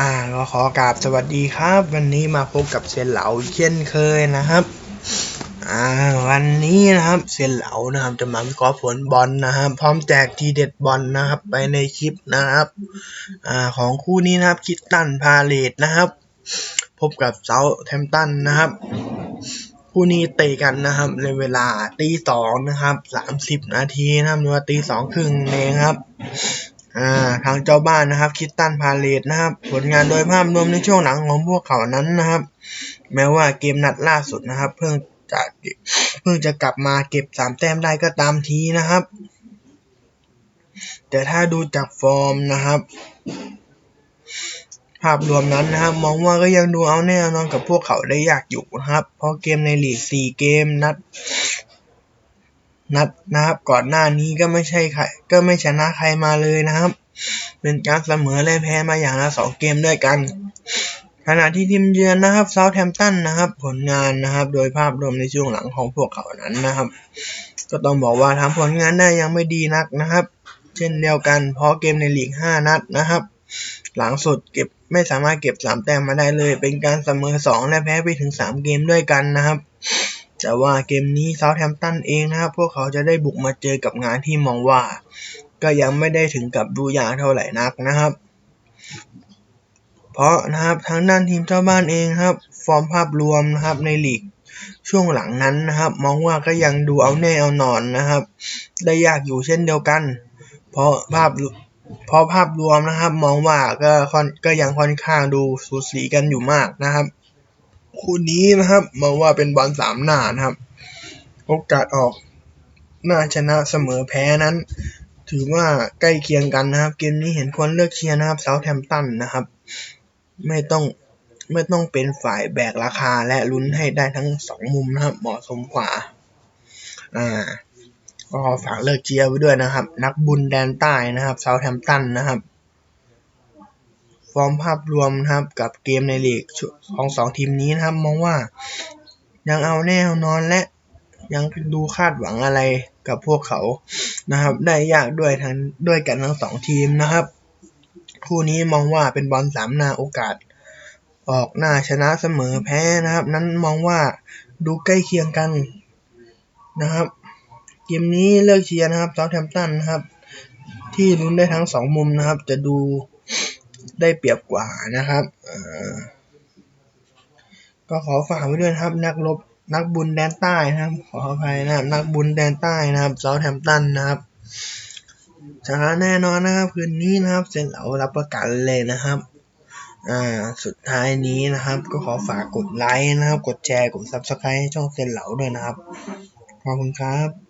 อ่าก็ขอกราบสวัสดีครับ วันนี้มาพบกับเซียนเหลาเช่นเคยนะครับ อ่า วันนี้นะครับเซียนเหลานะครับ จะมาวิเคราะห์ผลบอลนะครับ พร้อมแจกทีเด็ดบอลนะครับ ไปในคลิปนะครับ อ่า ของคู่นี้นะครับคิดตันพาเลตนะครับ พบกับเซาแทมตันนะครับ คู่นี้เตะกันนะครับ ในเวลาตีสองนะครับสามสิบนาทีนะครับหรือว่าตีสองครึ่งเองครับ อ่าทางเจ้าบ้านนะครับคิดตันพาเลตนะครับ ผลงานโดยภาพรวมในช่วงหลังของพวกเขานั้นนะครับ แม้ว่าเกมนัดล่าสุดนะครับ เพิ่งจะเพิ่งจะกลับมาเก็บสามแต้มได้ก็ตามทีนะครับ แต่ถ้าดูจากฟอร์มนะครับ ภาพรวมนั้นนะครับ มองว่าก็ยังดูเอาแน่นอนกับพวกเขาได้ยากอยู่นะครับ เพราะเกมในลีกสี่เกมนัด นัดนะครับ ก่อนหน้านี้ก็ไม่ใช่ใครก็ไม่ชนะใครมาเลยนะครับ เป็นการเสมอและแพ้มาอย่างละสองเกมด้วยกัน ขณะที่ทีมเยือนนะครับเซาท์แฮมป์ตันนะครับ ผลงานนะครับ โดยภาพรวมในช่วงหลังของพวกเขานั้นนะครับ ก็ต้องบอกว่าทำผลงานได้ยังไม่ดีนักนะครับ เช่นเดียวกันเพราะเกมในลีก 5 นัดนะครับ หลังสุดเก็บไม่สามารถเก็บ 3 แต้มมาได้เลย เป็นการเสมอ 2 และแพ้ไปถึง 3 เกมด้วยกันนะครับ แต่ว่าเกมนี้เซาท์แฮมป์ตันเองนะครับ พวกเขาจะได้บุกมาเจอกับงานที่มองว่า ก็ยังไม่ได้ถึงกับดูยากเท่าไหร่นักนะครับ เพราะนะครับทางด้านทีมเจ้าบ้านเองครับ ฟอร์มภาพรวมนะครับในลีกช่วงหลังนั้นนะครับ มองว่าก็ยังดูเอาแน่เอานอนนะครับ ได้ยากอยู่เช่นเดียวกัน เพราะภาพเพราะภาพรวมนะครับ มองว่าก็ก็ยังค่อนข้างดูสูสีกันอยู่มากนะครับ คู่นี้นะครับมองว่าเป็นบอลสามหน้านะครับ โอกาสออกหน้าชนะเสมอแพ้นั้น ถือว่าใกล้เคียงกันนะครับ เกมนี้เห็นควรเลือกเชียร์นะครับเซาท์แฮมตันนะครับ ไม่ต้องไม่ต้องเป็นฝ่ายแบกราคาและลุ้นให้ได้ทั้งสองมุมนะครับ เหมาะสมกว่า อ่าก็ขอฝากเลิกเชียร์ไว้ด้วยนะครับ นักบุญแดนใต้นะครับเซาท์แฮมตันนะครับ ฟอร์มภาพรวมนะครับกับเกมในลีกของสองทีมนี้นะครับ มองว่ายังเอาแน่นอนและยังดูคาดหวังอะไรกับพวกเขานะครับ ได้ยากด้วยทั้งด้วยกันทั้งสองทีมนะครับ คู่นี้มองว่าเป็นบอลสามนาโอกาส ออกหน้าชนะเสมอแพ้นะครับ นั้นมองว่าดูใกล้เคียงกันนะครับ เกมนี้เลือกเชียร์นะครับซาท์แฮมป์ตันนะครับ ที่ลุ้นได้ทั้งสองมุมนะครับ จะดู ได้เปรียบกว่านะครับก็ขอฝากไว้ด้วยครับ นักรบนักบุญแดนใต้นะครับ ขออภัยนะครับ นักบุญแดนใต้นะครับเซาแฮมตันนะครับชนะแน่นอนนะครับคืนนี้นะครับ เซนเหลารับประกันเลยนะครับอ่าสุดท้ายนี้นะครับ ก็ขอฝากกดไลค์นะครับ กดแชร์กด Subscribe ให้ช่องเซนเหลาด้วยนะครับขอบคุณครับ